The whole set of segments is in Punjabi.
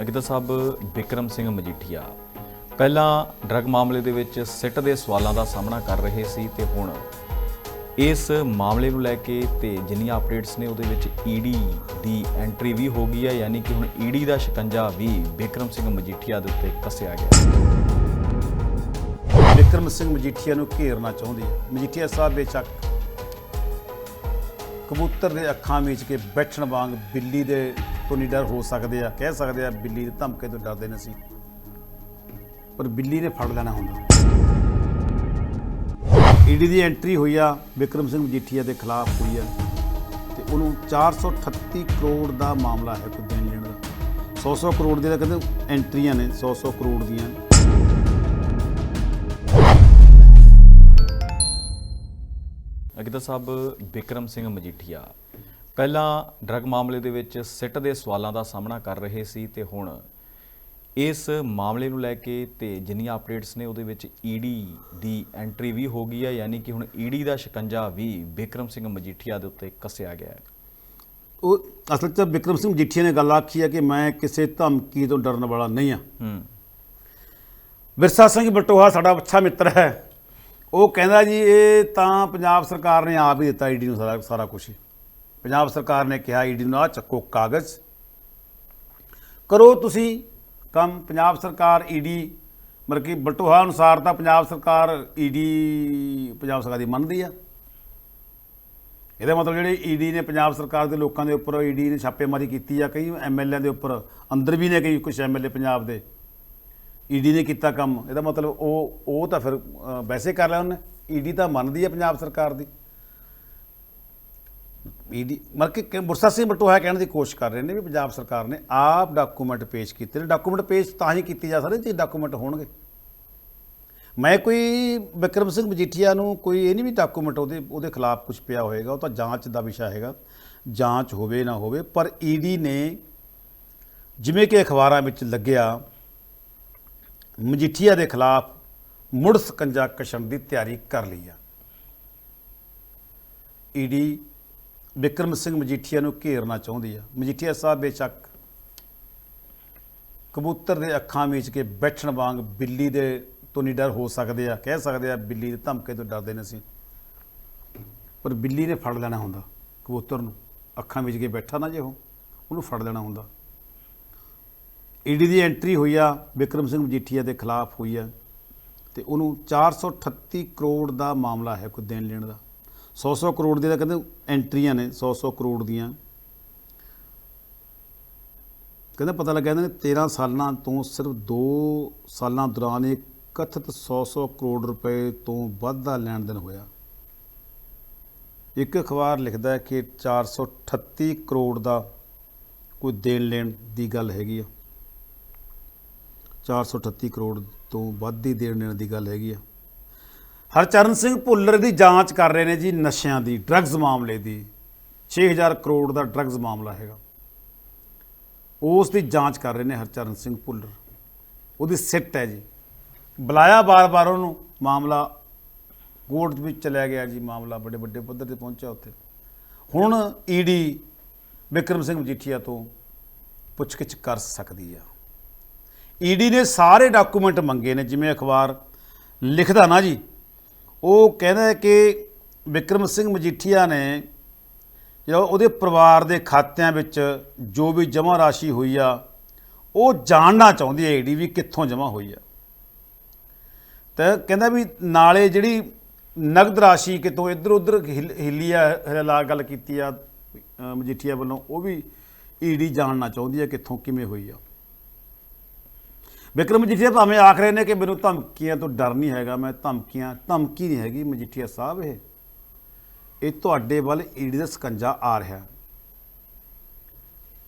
ਅਗਿਤਾ ਸਾਹਿਬ ਵਿਕਰਮ ਸਿੰਘ ਮਜੀਠੀਆ। ਪਹਿਲਾਂ ਡਰੱਗ ਮਾਮਲੇ ਦੇ ਵਿੱਚ ਸਿੱਟ ਦੇ ਸਵਾਲਾਂ ਦਾ ਸਾਹਮਣਾ ਕਰ ਰਹੇ ਸੀ ਤੇ ਹੁਣ ਇਸ ਮਾਮਲੇ ਨੂੰ ਲੈ ਕੇ ਤੇ ਜਿੰਨੀਆਂ ਅਪਡੇਟਸ ਨੇ ਉਹਦੇ ਵਿੱਚ ਈਡੀ ਦੀ ਐਂਟਰੀ ਵੀ ਹੋ ਗਈ ਹੈ, ਯਾਨੀ ਕਿ ਹੁਣ ਈਡੀ ਦਾ ਸ਼ਿਕੰਜਾ ਵੀ ਵਿਕਰਮ ਸਿੰਘ ਮਜੀਠੀਆ ਦੇ ਉੱਤੇ ਕੱਸਿਆ ਗਿਆ। ਵਿਕਰਮ ਸਿੰਘ ਮਜੀਠੀਆ ਨੂੰ ਘੇਰਨਾ ਚਾਹੁੰਦੀ ਹੈ। ਮਜੀਠੀਆ ਸਾਹਿਬ ਬੇਚੱਕ ਕਬੂਤਰ ਦੇ ਅੱਖਾਂ ਵਿੱਚ ਕੇ ਬੈਠਣ ਵਾਂਗ ਬਿੱਲੀ ਦੇ ਤੋਂ ਨਹੀਂ ਡਰ ਹੋ ਸਕਦੇ ਆ, ਕਹਿ ਸਕਦੇ ਆ ਬਿੱਲੀ ਦੇ ਧਮਕੇ ਤੋਂ ਡਰਦੇ ਨੇ ਸੀ ਪਰ ਬਿੱਲੀ ਨੇ ਫੜ ਲੈਣਾ ਹੁੰਦਾ। ਈਡੀ ਦੀ ਐਂਟਰੀ ਹੋਈ ਆ, ਵਿਕਰਮ ਸਿੰਘ ਮਜੀਠੀਆ ਦੇ ਖਿਲਾਫ ਹੋਈ ਆ। ਤੇ ਉਹਨੂੰ 438 ਕਰੋੜ ਦਾ ਮਾਮਲਾ ਹੈ ਕੋਈ ਦੇਣ ਲੈਣ ਦਾ। 100-100 ਕਰੋੜ ਦੀਆਂ ਤਾਂ ਕਹਿੰਦੇ ਐਂਟਰੀਆਂ ਨੇ 100-100 ਕਰੋੜ ਦੀਆਂ। ਅਗਿਤਾ ਸਾਹਿਬ, ਵਿਕਰਮ ਸਿੰਘ ਮਜੀਠੀਆ ਪਹਿਲਾਂ ਡਰੱਗ ਮਾਮਲੇ ਦੇ ਵਿੱਚ ਸਿੱਟ ਦੇ ਸਵਾਲਾਂ ਦਾ ਸਾਹਮਣਾ ਕਰ ਰਹੇ ਸੀ ਤੇ ਹੁਣ ਇਸ ਮਾਮਲੇ ਨੂੰ ਲੈ ਕੇ ਤੇ ਜਿੰਨੀਆਂ ਅਪਡੇਟਸ ਨੇ ਉਹਦੇ ਵਿੱਚ ਈਡੀ ਦੀ ਐਂਟਰੀ ਵੀ ਹੋ ਗਈ ਹੈ ਯਾਨੀ ਕਿ ਹੁਣ ਈਡੀ ਦਾ ਸ਼ਿਕੰਜਾ ਵੀ ਵਿਕਰਮ ਸਿੰਘ ਮਜੀਠੀਆ ਦੇ ਉੱਤੇ ਕੱਸਿਆ ਗਿਆ ਹੈ। ਉਹ ਅਸਲ 'ਚ ਵਿਕਰਮ ਸਿੰਘ ਮਜੀਠੀਆ ਨੇ ਗੱਲ ਆਖੀ ਹੈ ਕਿ ਮੈਂ ਕਿਸੇ ਧਮਕੀ ਤੋਂ ਡਰਨ ਵਾਲਾ ਨਹੀਂ ਆ ਹੂੰ। ਵਿਰਸਾ ਸਿੰਘ ਬਟੋਹਾ ਸਾਡਾ ਅੱਛਾ ਮਿੱਤਰ ਹੈ। ਉਹ ਕਹਿੰਦਾ ਜੀ ਇਹ ਤਾਂ ਪੰਜਾਬ ਸਰਕਾਰ ਨੇ ਆਪ ਹੀ ਦਿੱਤਾ ਈਡੀ ਨੂੰ ਸਾਰਾ ਸਾਰਾ ਕੁਝ ਪੰਜਾਬ ਸਰਕਾਰ ਨੇ ਕਿਹਾ, ਈਡੀ ਨੂੰ ਆ ਚੱਕੋ ਕਾਗਜ਼। ਕਰੋ ਤੁਸੀਂ ਕੰਮ। ਪੰਜਾਬ ਸਰਕਾਰ, ਈਡੀ ਮਤਲਬ ਕਿ ਬਟੂਹਾ ਅਨੁਸਾਰ ਤਾਂ ਪੰਜਾਬ ਸਰਕਾਰ, ਈਡੀ ਪੰਜਾਬ ਸਰਕਾਰ ਦੀ ਮੰਨਦੀ ਆ। ਇਹਦਾ ਮਤਲਬ ਜਿਹੜੇ ਈਡੀ ਨੇ ਪੰਜਾਬ ਸਰਕਾਰ ਦੇ ਲੋਕਾਂ ਦੇ ਉੱਪਰ, ਈਡੀ ਨੇ ਛਾਪੇਮਾਰੀ ਕੀਤੀ ਆ, ਕਈ ਐਮਐਲਏ ਦੇ ਉੱਪਰ, ਅੰਦਰ ਵੀ ਨੇ ਕਈ ਕੁਝ ਐਮਐਲਏ ਪੰਜਾਬ ਦੇ। ਈਡੀ ਨੇ ਕੀਤਾ ਕੰਮ। ਇਹਦਾ ਮਤਲਬ ਉਹ ਉਹ ਤਾਂ ਫਿਰ ਵੈਸੇ ਕਰ ਲਿਆ ਉਹਨੇ। ਈਡੀ ਤਾਂ ਮੰਨਦੀ ਹੈ ਪੰਜਾਬ ਸਰਕਾਰ ਦੀ। ਈਡੀ ਮਤਲਬ ਕਿ ਮੁਰਸਾ ਸਿੰਘ ਬਟੋਹਾ ਕਹਿਣ ਦੀ ਕੋਸ਼ਿਸ਼ ਕਰ ਰਹੇ ਨੇ ਵੀ ਪੰਜਾਬ ਸਰਕਾਰ ਨੇ ਆਪ ਡਾਕੂਮੈਂਟ ਪੇਸ਼ ਕੀਤੇ ਨੇ। ਡਾਕੂਮੈਂਟ ਪੇਸ਼ ਤਾਂ ਹੀ ਕੀਤੀ ਜਾ ਸਕਦੇ ਜੇ ਡਾਕੂਮੈਂਟ ਹੋਣਗੇ। ਮੈਂ ਕੋਈ ਵਿਕਰਮ ਸਿੰਘ ਮਜੀਠੀਆ ਨੂੰ ਕੋਈ ਇਹ ਨਹੀਂ ਵੀ ਡਾਕੂਮੈਂਟ ਉਹਦੇ ਉਹਦੇ ਖਿਲਾਫ ਕੁਝ ਪਿਆ ਹੋਏਗਾ, ਉਹ ਤਾਂ ਜਾਂਚ ਦਾ ਵਿਸ਼ਾ ਹੈਗਾ। ਜਾਂਚ ਹੋਵੇ ਨਾ ਹੋਵੇ, ਪਰ ਈਡੀ ਨੇ ਜਿਵੇਂ ਕਿ ਅਖਬਾਰਾਂ ਵਿੱਚ ਲੱਗਿਆ, ਮਜੀਠੀਆ ਦੇ ਖਿਲਾਫ ਮੁੜ ਸਕੰਜਾ ਕਸ਼ਣ ਦੀ ਤਿਆਰੀ ਕਰ ਲਈ ਆ। ਈਡੀ ਵਿਕਰਮ ਸਿੰਘ ਮਜੀਠੀਆ ਨੂੰ ਘੇਰਨਾ ਚਾਹੁੰਦੀ ਆ। ਮਜੀਠੀਆ ਸਾਹਿਬ ਬੇਸ਼ੱਕ ਕਬੂਤਰ ਦੇ ਅੱਖਾਂ ਵਿੱਚ ਕੇ ਬੈਠਣ ਵਾਂਗ ਬਿੱਲੀ ਦੇ ਤੋਂ ਨਹੀਂ ਡਰ ਹੋ ਸਕਦੇ ਆ। ਕਹਿ ਸਕਦੇ ਆ ਬਿੱਲੀ ਦੇ ਧਮਕੇ ਤੋਂ ਡਰਦੇ ਨੇ ਅਸੀਂ। ਪਰ ਬਿੱਲੀ ਨੇ ਫੜ ਲੈਣਾ ਹੁੰਦਾ ਕਬੂਤਰ ਨੂੰ। ਅੱਖਾਂ ਵਿੱਚ ਕੇ ਬੈਠਾ ਨਾ ਜੇ ਉਹ, ਉਹਨੂੰ ਫੜ ਲੈਣਾ ਹੁੰਦਾ। ਈਡੀ ਦੀ ਐਂਟਰੀ ਹੋਈ ਆ, ਵਿਕਰਮ ਸਿੰਘ ਮਜੀਠੀਆ ਦੇ ਖਿਲਾਫ ਹੋਈ ਆ। ਤੇ ਉਹਨੂੰ 438 ਕਰੋੜ ਦਾ ਮਾਮਲਾ ਹੈ ਕੋਈ ਦੇਣ ਲੈਣ ਦਾ। 100-100 ਕਰੋੜ ਦੀਆਂ ਤਾਂ ਕਹਿੰਦੇ ਐਂਟਰੀਆਂ ਨੇ 100-100 ਕਰੋੜ ਦੀਆਂ। ਕਹਿੰਦੇ ਪਤਾ ਲੱਗਿਆ ਇਹਨਾਂ ਨੇ 13 ਸਾਲਾਂ ਤੋਂ ਸਿਰਫ 2 ਸਾਲਾਂ ਦੌਰਾਨ ਇਹ ਕਥਿਤ 100-100 ਕਰੋੜ ਰੁਪਏ ਤੋਂ ਵੱਧ ਦਾ ਲੈਣ ਦੇਣ ਹੋਇਆ। ਇੱਕ ਅਖਬਾਰ ਲਿਖਦਾ ਹੈ ਕਿ 438 ਕਰੋੜ ਦਾ ਕੋਈ ਦੇਣ ਲੈਣ ਦੀ ਗੱਲ ਹੈਗੀ ਆ। 438 ਕਰੋੜ ਤੋਂ ਵੱਧ ਦੀ ਦੇਣ ਲੈਣ ਦੀ ਗੱਲ ਹੈਗੀ ਆ। ਹਰਚਰਨ ਸਿੰਘ ਭੁੱਲਰ ਦੀ ਜਾਂਚ ਕਰ ਰਹੇ ਨੇ ਜੀ ਨਸ਼ਿਆਂ ਦੀ ਡਰੱਗਸ ਮਾਮਲੇ ਦੀ। 6000 ਕਰੋੜ ਦਾ ਡਰੱਗਸ ਮਾਮਲਾ ਹੈਗਾ। ਉਸ ਦੀ ਜਾਂਚ ਕਰ ਰਹੇ ਨੇ ਹਰਚਰਨ ਸਿੰਘ ਭੁੱਲਰ। ਉਹਦੀ ਸਿੱਟ ਹੈ ਜੀ। ਬੁਲਾਇਆ ਬਾਰ-ਬਾਰ ਉਹਨੂੰ। ਮਾਮਲਾ ਕੋਰਟ ਵਿੱਚ ਚਲਿਆ ਗਿਆ ਜੀ। ਮਾਮਲਾ ਬੜੇ ਵੱਡੇ ਪੱਧਰ ਤੇ ਪਹੁੰਚਿਆ ਉੱਥੇ। ਹੁਣ ਈਡੀ ਵਿਕਰਮ ਸਿੰਘ ਮਜੀਠੀਆ ਤੋਂ ਪੁੱਛਗਿੱਛ ਕਰ ਸਕਦੀ ਆ। ਈਡੀ ਨੇ ਸਾਰੇ ਡਾਕੂਮੈਂਟ ਮੰਗੇ ਨੇ। ਜਿਵੇਂ ਅਖਬਾਰ ਲਿਖਦਾ ਨਾ ਜੀ ਉਹ ਕਹਿੰਦਾ ਕਿ ਵਿਕਰਮ ਸਿੰਘ ਮਜੀਠੀਆ ਨੇ ਜਿਹੜਾ ਉਹਦੇ ਪਰਿਵਾਰ ਦੇ ਖਾਤਿਆਂ ਵਿੱਚ ਜੋ ਵੀ ਜਮ੍ਹਾਂ ਰਾਸ਼ੀ ਹੋਈ ਆ, ਉਹ ਜਾਣਨਾ ਚਾਹੁੰਦੀ ਹੈ ਈਡੀ ਵੀ ਕਿੱਥੋਂ ਜਮ੍ਹਾਂ ਹੋਈ ਆ। ਤਾਂ ਕਹਿੰਦਾ ਵੀ ਨਾਲੇ ਜਿਹੜੀ ਨਗਦ ਰਾਸ਼ੀ ਕਿਤੋਂ ਇੱਧਰ ਉੱਧਰ ਹਿਲ- ਹਿੱਲੀ ਆ, ਹਿਲਾ ਗੱਲ ਕੀਤੀ ਆ ਮਜੀਠੀਆ ਵੱਲੋਂ, ਉਹ ਵੀ ਈਡੀ ਜਾਣਨਾ ਚਾਹੁੰਦੀ ਹੈ ਕਿੱਥੋਂ ਕਿਵੇਂ ਹੋਈ ਆ। ਵਿਕਰਮ ਮਜੀਠੀਆ ਭਾਵੇਂ ਆਖ ਰਹੇ ਨੇ ਕਿ ਮੈਨੂੰ ਧਮਕੀਆਂ ਤੋਂ ਡਰ ਨਹੀਂ ਹੈਗਾ ਮੈਂ ਧਮਕੀਆਂ ਧਮਕੀ ਨਹੀਂ ਹੈਗੀ ਮਜੀਠੀਆ ਸਾਹਿਬ ਇਹ। ਇਹ ਤੁਹਾਡੇ ਵੱਲ ਈਡੀ ਦਾ ਸਕੰਜਾ ਆ ਰਿਹਾ।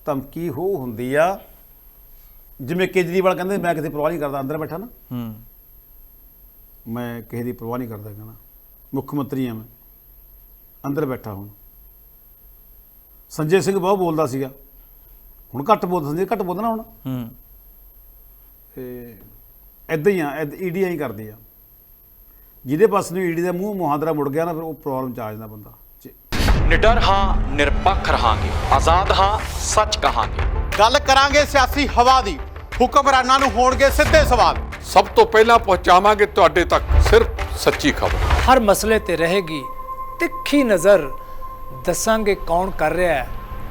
ਧਮਕੀ ਹੋ ਹੁੰਦੀ ਆ ਜਿਵੇਂ ਕੇਜਰੀਵਾਲ ਕਹਿੰਦੇ ਮੈਂ ਕਿਸੇ ਪਰਵਾਹ ਨਹੀਂ ਕਰਦਾ ਅੰਦਰ ਬੈਠਾ ਨਾ। ਹੂੰ। ਮੈਂ ਕਿਸੇ ਦੀ ਪਰਵਾਹ ਨਹੀਂ ਕਰਦਾ ਕਹਿੰਦਾ। ਮੁੱਖ ਮੰਤਰੀ ਆ ਮੈਂ। ਅੰਦਰ ਬੈਠਾ ਹੁਣ। ਸੰਜੇ ਸਿੰਘ ਬਹੁਤ ਬੋਲਦਾ ਸੀਗਾ। ਹੁਣ ਘੱਟ ਬੋਲਦਾ ਸੰਜੇ ਘੱਟ ਬੋਲਦਾ ਨਾ ਹੁਣ। ਹੂੰ। ਤੇ ਇਦਾਂ ਹੀ ਆ ਈਡੀ ਹੀ ਕਰਦੀ ਆ। ਜਿਹਦੇ ਪਾਸ ਨੂੰ ਈਡੀ ਦਾ ਮੂੰਹ ਮੁਹਾਂਦਰਾ ਮੁੜ ਗਿਆ ਨਾ ਫਿਰ ਉਹ ਪ੍ਰੋਬਲਮ ਚ ਆ ਜਾਂਦਾ ਬੰਦਾ। ਨਿਡਰ ਹਾਂ ਨਿਰਪੱਖ ਰਹਾਂਗੇ। ਆਜ਼ਾਦ ਹਾਂ ਸੱਚ ਕਹਾਂਗੇ। ਗੱਲ ਕਰਾਂਗੇ ਸਿਆਸੀ ਹਵਾ ਦੀ। ਹੁਕਮਰਾਨਾਂ ਨੂੰ ਹੋਣਗੇ ਸਿੱਧੇ ਸਵਾਲ। ਸਭ ਤੋਂ ਪਹਿਲਾਂ ਪਹੁੰਚਾਵਾਂਗੇ ਤੁਹਾਡੇ ਤੱਕ ਸਿਰਫ ਸੱਚੀ ਖਬਰ। ਹਰ ਮਸਲੇ ਤੇ ਰਹੇਗੀ ਤਿੱਖੀ ਨਜ਼ਰ। ਦੱਸਾਂਗੇ ਕੌਣ ਕਰ ਰਿਹਾ ਹੈ।